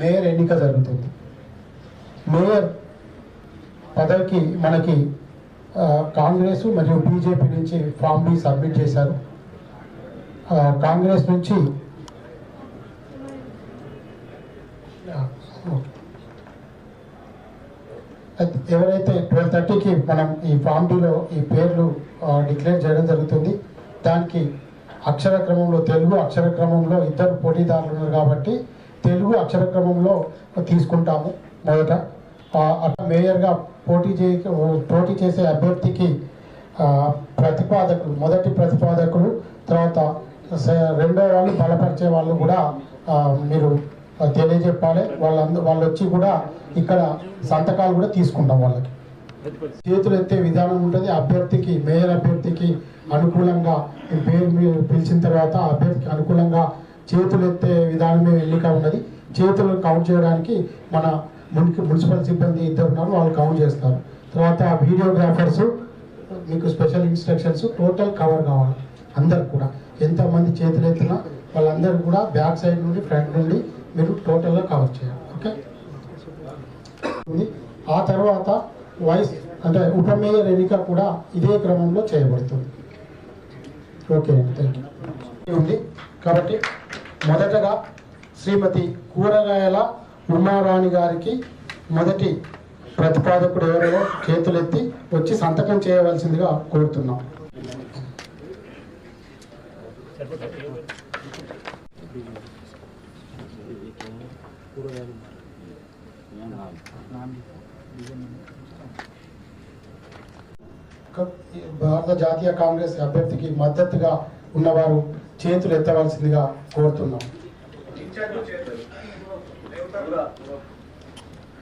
Mayor ఎన్నిక జరుగుతుంది. Mayor పదవికి మనకి కాంగ్రెస్ మరియు బీజేపీ నుంచి ఫామ్ బి సబ్మిట్ చేశారు. కాంగ్రెస్ నుంచి అయితే ఎవరైతే ట్వెల్వ్ థర్టీకి మనం ఈ ఫామ్ డీలో ఈ పేర్లు డిక్లేర్ చేయడం జరుగుతుంది. దానికి అక్షర క్రమంలో తెలుగు అక్షర క్రమంలో ఇద్దరు పోటీదారులు ఉన్నారు కాబట్టి తెలుగు అక్షర క్రమంలో తీసుకుంటాము మొదట. అట్లా మేయర్గా పోటీ చే పోటీ చేసే అభ్యర్థికి ప్రతిపాదకులు మొదటి ప్రతిపాదకులు తర్వాత రెండో వాళ్ళు బలపరిచే వాళ్ళు కూడా మీరు తెలియజెప్పాలి. వాళ్ళందరూ వాళ్ళు వచ్చి కూడా ఇక్కడ సంతకాలు కూడా తీసుకుంటాం వాళ్ళకి. చేతులు ఎత్తే విధానం ఉంటుంది. అభ్యర్థికి మేయర్ అభ్యర్థికి అనుకూలంగా పేరు మీరు పిలిచిన తర్వాత అభ్యర్థికి అనుకూలంగా చేతులు ఎత్తే విధానమే ఎన్నిక ఉన్నది. చేతులు కౌంట్ చేయడానికి మన మున్కి మున్సిపల్ సిబ్బంది ఇద్దరు ఉన్నారు. వాళ్ళు కౌంట్ చేస్తారు. తర్వాత వీడియోగ్రాఫర్స్ మీకు స్పెషల్ ఇన్స్ట్రక్షన్స్ టోటల్ కవర్ కావాలి. అందరు కూడా. ఎంతమంది చేతులు ఎత్తినా వాళ్ళందరూ కూడా బ్యాక్ సైడ్ నుండి ఫ్రంట్ నుండి మీరు టోటల్గా కవర్ చేయాలి. ఓకే ఉంది. ఆ తర్వాత వైస్ అంటే ఉప మేయర్ ఎన్నిక కూడా ఇదే క్రమంలో చేయబడుతుంది. ఓకే థ్యాంక్ యూ ఉంది. కాబట్టి మొదటగా శ్రీమతి కూరగాయల ఉమారాణి గారికి మొదటి ప్రతిపాదకుడు ఎవరో? చేతులెత్తి వచ్చి సంతకం చేయవలసిందిగా కోరుతున్నాం. భారత జాతీయ కాంగ్రెస్ అభ్యర్థికి మద్దతుగా ఉన్నవారు చేతులు ఎత్తవలసిందిగా కోరుతున్నాం.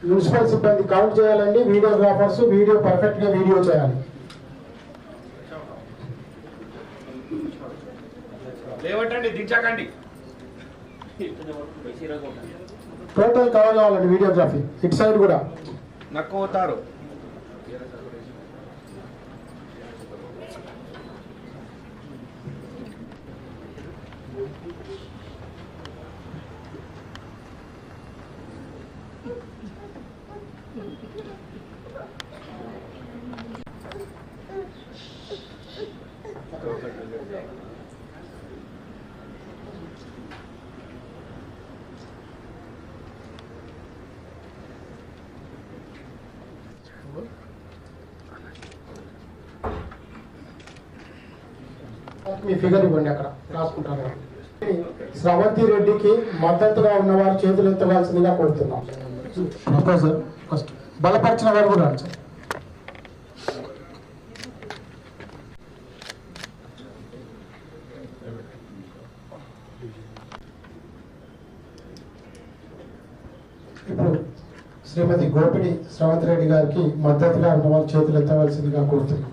మున్సిపల్ సిబ్బంది కౌంట్ చేయాలండి. వీడియోగ్రాఫర్స్ వీడియో పర్ఫెక్ట్గా వీడియో చేయాలి. లేవటండి దించకండి. టోటల్ కవర్ కావాలండి వీడియోగ్రఫీ ఇటు సైడ్ కూడా. నక్కుతారు మీ ఫిగర్ ఇవ్వండి అక్కడ రాసుకుంటాను కదా. స్రవంతి రెడ్డికి మద్దతుగా ఉన్నవారు చేతులు ఎత్తవలసిందిగా కోరుతున్నాం ఫస్ట్. బలపరిచిన వారు కూడా సార్. ఇప్పుడు శ్రీమతి గోపిడి శ్రావతి రెడ్డి గారికి మద్దతుగా వాళ్ళ చేతులు ఎత్తవలసిందిగా కోరుతున్నాం.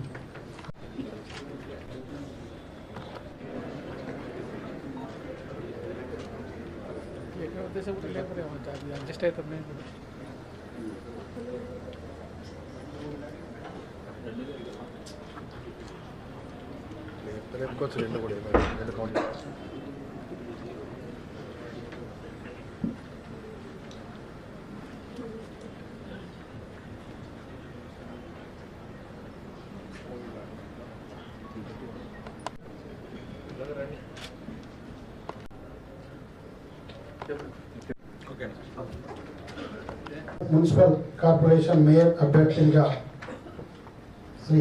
ఉద్దేశం కూడా లేకపోతే అది అడ్జస్ట్ అవుతుంది నేను కూడా. లేపుకోవచ్చు రెండు కూడా రెండు కౌంట్ మున్సిపల్ కార్పొరేషన్ మేయర్ అభ్యర్థిగా శ్రీ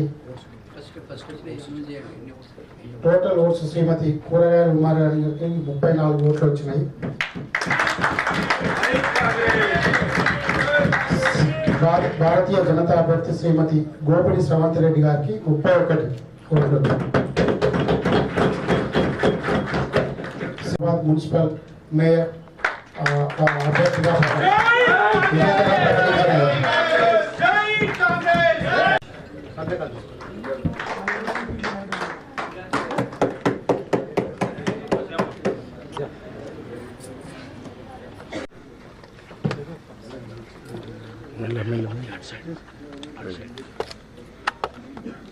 ఫస్ట్ ఫస్ట్ ప్లేస్ చేయండి టోటల్ ఓట్స్ శ్రీమతి కూరగాయల ఉమార్ గారికి ముప్పై నాలుగు ఓట్లు వచ్చినాయి. భార- భారతీయ జనతా అభ్యర్థి శ్రీమతి గోపిడి శ్రవంతి రెడ్డి గారికి ముప్పై ఒకటి ఓట్లు. సిబాద్ municipal mayor Mela, mela, mela, mela, mela, mela, mela,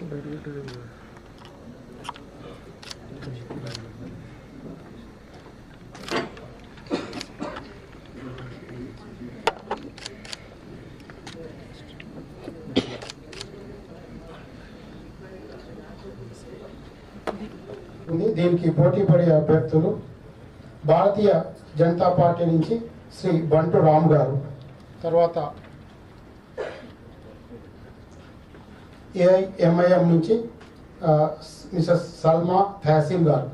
mela, mela, mela, దీనికి పోటీ పడే అభ్యర్థులు భారతీయ జనతా పార్టీ నుంచి శ్రీ బంటు రామ్ గారు. తర్వాత ఏఐఎంఐఎం నుంచి మిస్సెస్ మిసెస్ సల్మా తహసీన్ గారు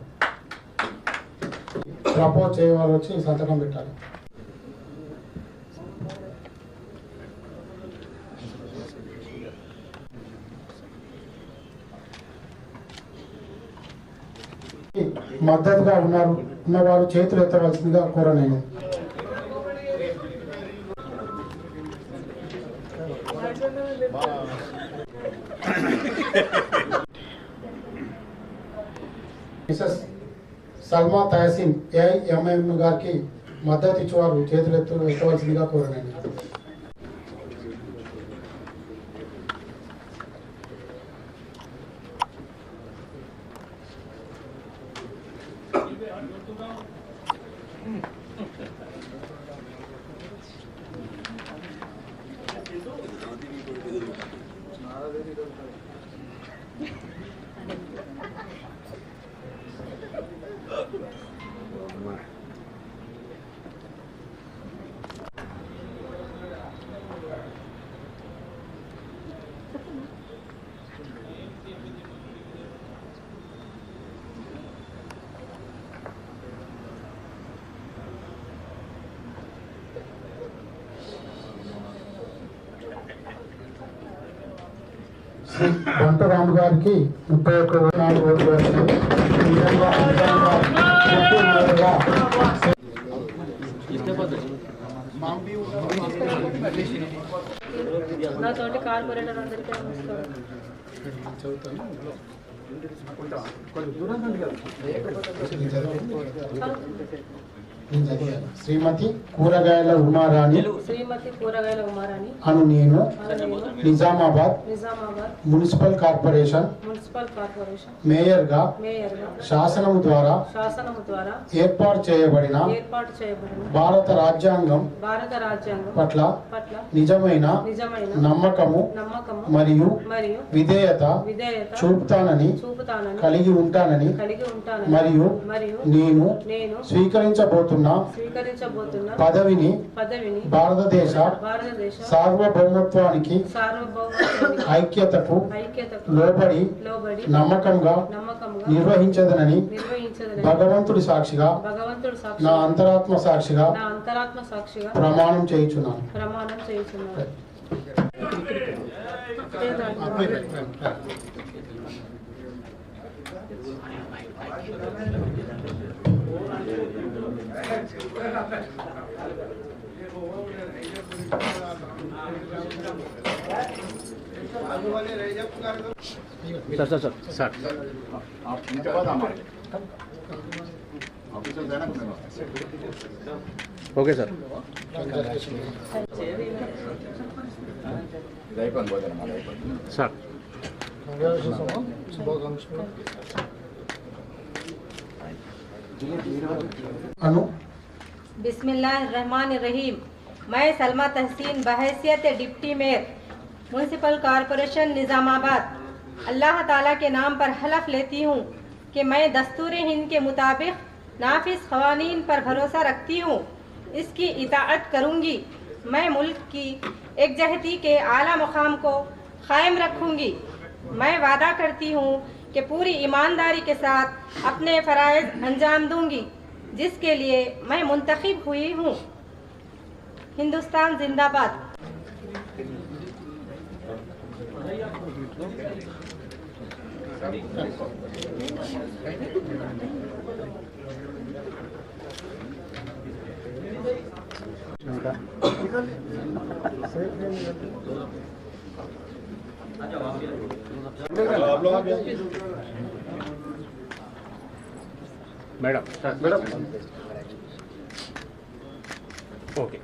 ప్రపోజ్ చేయవాళ్ళు వచ్చి సంతకం పెట్టాలి. మద్దతుగా ఉన్నారు. ఉన్నవారు చేతులు ఎత్తవలసిందిగా కోరనేను మిసెస్ సల్మా తహసీన్ ఏఐఎంఎం గారికి మద్దతు ఇచ్చేవారు చేతులు ఎత్తు ఎత్తవలసిందిగా కోరనేను 何? శ్రీ బంటరాము గారికి ముప్పై ఒక్క నాలుగు ఓట్లు నాతోటి కార్పొరేటర్ అందరికీ నేను చదివాను. శ్రీమతి కూరగాయల ఉమారాణి శ్రీమతి కూరగాయల ఉమారాణి అను నేను Nizamabad Nizamabad municipal corporation municipal corporation మేయర్గా మేయర్గా శాసనము ద్వారా శాసనము ద్వారా ఏర్పాటు చేయబడిన ఏర్పాటు చేయబడిన భారత రాజ్యాంగం భారత రాజ్యాంగం పట్ల పట్ల నిజమైన నిజమైన నమ్మకము నమ్మకము మరియు మరియు విధేయత విధేయత చూపుతానని చూపుతానని కలిగి ఉంటానని కలిగి ఉంటానని మరియు మరియు నేను నేను స్వీకరించబోతున్న. స్వీకరించబోతున్న. పదవిని పదవిని భారతదేశ భారతదేశ సార్వభౌమత్వానికి సార్వభౌమత్వానికి ఐక్యతకు ఐక్యతకు లోబడి నమ్మకంగా నమ్మకంగా నిర్వహించదనని నిర్వహించదని భగవంతుడి సాక్షిగా భగవంతుడు నా అంతరాత్మ సాక్షిగా నా అంతరాత్మ సాక్షిగా ప్రమాణం చేయుచున్నాను. ప్రమాణం చేయుచున్నాను. Sir sir sir. Sir. Okay sir. Sir. శుభాకాంక్షలు बिस्मिल्लाहिर्रहमानिर्रहीम। मैं Salma Tahseen बहैसियत deputy mayor municipal corporation Nizamabad. Allah ताला के नाम पर हलफ लेती हूँ कि मैं दस्तूर हिंद के मुताबिक नाफिस खवानीन पर भरोसा रखती हूँ। इसकी इताअत करूँगी। मैं मुल्क की एकजहती के आला मुकाम को कायम रखूँगी। मैं वादा करती हूँ कि पूरी ईमानदारी के साथ अपने फ़राइज़ अंजाम दूँगी। जिसके लिए मैं मुंतखब हुई हूँ। हिंदुस्तान जिंदाबाद। आप लोग Madam. Uh, madam. Okay.